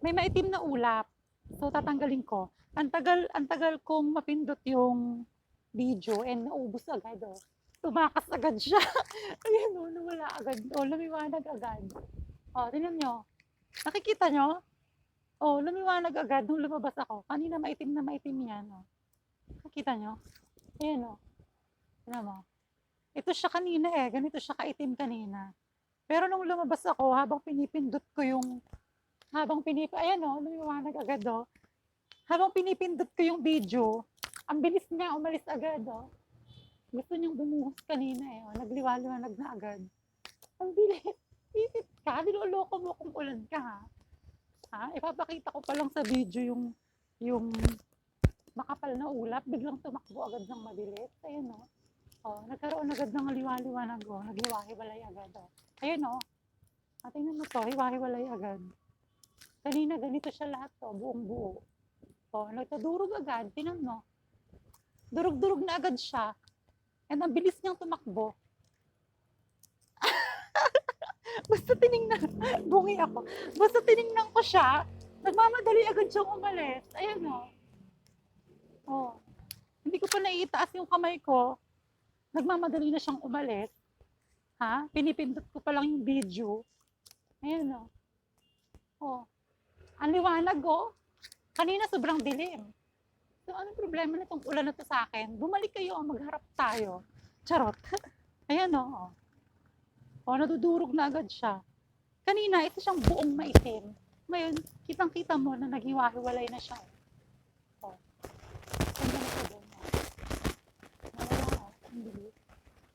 may maitim na ulap. So, tatanggalin ko. Ang tagal, ang tagal kong mapindot yung video and naubos agad, oh. Tumakas agad siya. Ayan, oh, nawala agad. Oh, lumiwanag agad. Oh, tingnan nyo. Nakikita nyo? Oh, lumiwanag agad nung lumabas ako. Kanina maitim na maitim yan, oh. Nakikita nyo? Ayan, oh. Tingnan mo. Ito siya kanina eh. Ganito siya kaitim kanina. Pero nung lumabas ako, habang pinipindot ko yung habang pinip ayan oh, lumiwanag agad oh. Habang pinipindot ko yung video, ang bilis niya umalis agad oh. Gusto niyang bumuhos kanina eh, oh. nagliwaliwanag na agad. Ang bilis. Isip ka, niloloko mo kung ulan ka ha. Ha? Ipapakita ko pa lang sa video yung yung makapal na ulap, biglang tumakbo agad ng mabilis. Ayun oh. Oh, nagkaroon agad ng liwa-liwanag oh, naghiwa-hiwalay agad oh. Ayun oh. At tingnan mo to, hiwa-hiwalay agad. Kanina ganito siya lahat to, buong buo. O, nagtadurog agad, tinan mo. Durog-durog na agad siya. And ang bilis niyang tumakbo. Basta tiningnan, bungi ako. Basta tiningnan ko siya, nagmamadali agad siyang umalis. Ayan o. Oh. Hindi ko pa naiitaas yung kamay ko. Nagmamadali na siyang umalis. Ha? Pinipindot ko pa lang yung video. Ayan o. Oh. Ang liwanag oh. Kanina sobrang dilim. So, anong problema na itong ulan na to sa akin? Bumalik kayo, oh, magharap tayo. Charot. Ayan oh. Oh, nadudurog na agad siya. Kanina, ito siyang buong maitim. Ngayon, kitang-kita mo na naghiwa-hiwalay na siya. Oh. Ganda na doon. oh. Nawala oh. Ang.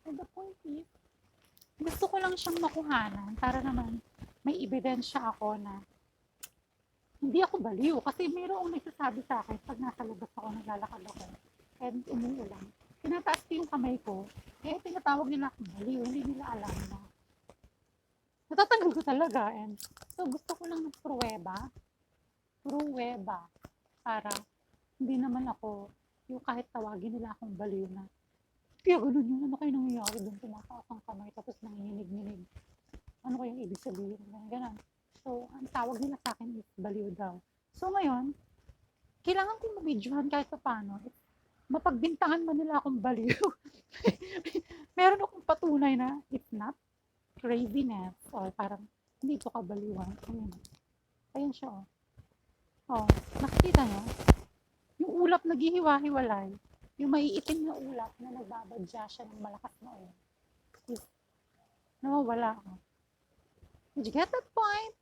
And the point is, gusto ko lang siyang makuhanan para naman may ebidensya ako na hindi ako baliw. Kasi mayroong nagsasabi sa akin pag nasa labas ako, naglalakad ako, and umuulan. Tinataas ko yung kamay ko, eh tinatawag nila akong baliw. Hindi nila alam na natatanggal ko talaga. And so gusto ko lang ng pruweba, pruweba, para hindi naman ako, yung kahit tawagin nila akong baliw na, kaya ganun yun, ano kayo nangyayari doon, tumataas ang kamay, tapos nanginginig-nginig. Ano kayong ibig sabihin? Ganun, ganun. So, ang tawag nila sa akin is baliw daw. So, ngayon, kailangan kong mabidyohan kahit pa paano. Mapagbintangan man nila akong baliw. Meron akong patunay na it's not craziness or parang hindi ito kabaliwan. Ayun. Ayun siya, oh. Oh, nakikita nyo? Yung ulap naghihiwa-hiwalay, yung maiitim na ulap na nagbabadya siya ng malakas na ulan, nawawala. Oh. Did you get that point?